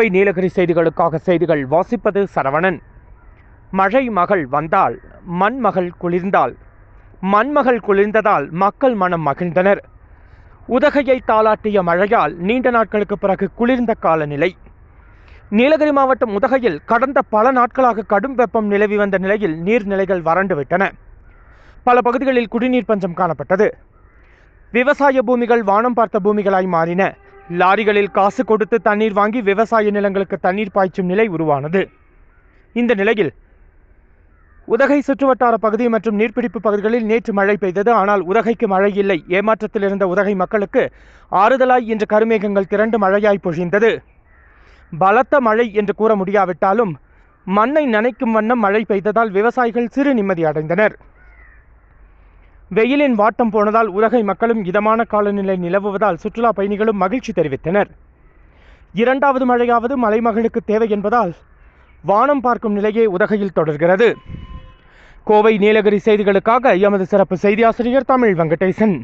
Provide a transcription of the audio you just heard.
கோவை நீலகிரி செய்திகளுக்காக செய்திகள் வாசிப்பது சரவணன். மழை மகள் வந்தால் மண்மகள் குளிர்ந்தால். மண்மகள் குளிர்ந்ததால் மக்கள் மனம் மகிழ்ந்தனர். உதகையை தாளாட்டிய மழையால் நீண்ட நாட்களுக்கு பிறகு குளிர்ந்த காலநிலை. நீலகிரி மாவட்டம் உதகையில் கடந்த பல நாட்களாக கடும் வெப்பம் நிலவி வந்த நிலையில் நீர்நிலைகள் வறண்டுவிட்டன பல பகுதிகளில் குடிநீர் பஞ்சம் காணப்பட்டது. விவசாய பூமிகள் வானம் பார்த்த பூமிகளாய் மாறின. லாரிகளில் காசு கொடுத்து தண்ணீர் வாங்கி விவசாய நிலங்களுக்கு தண்ணீர் பாய்ச்சும் நிலை உருவானது. இந்த நிலையில் உதகை சுற்றுவட்டார பகுதி மற்றும் நீர்பிடிப்பு பகுதிகளில் நேற்று மழை பெய்தது. ஆனால் உதகைக்கு மழை இல்லை. ஏமாற்றத்தில் இருந்த உதகை மக்களுக்கு ஆறுதலாய் இன்று கருமேகங்கள் திரண்டு மழையாய் பொழிந்தது. பலத்த மழை என்று கூற முடியாவிட்டாலும் மண்ணை நனைக்கும் வண்ணம் மழை பெய்ததால் விவசாயிகள் சிறு நிம்மதி அடைந்தனர். வெயிலின் வாட்டம் போனதால் உலகை மக்களும் இதமான காலநிலை நிலவுவதால் சுற்றுலா பயணிகளும் மகிழ்ச்சி தெரிவித்தனர். இரண்டாவது மழையாவது மலைமகளுக்கு தேவை என்பதால் வானம் பார்க்கும் நிலையே உதகையில் தொடர்கிறது. கோவை நீலகிரி செய்திகளுக்காக எமது சிறப்பு செய்தி ஆசிரியர் தமிழ் வெங்கடேசன்.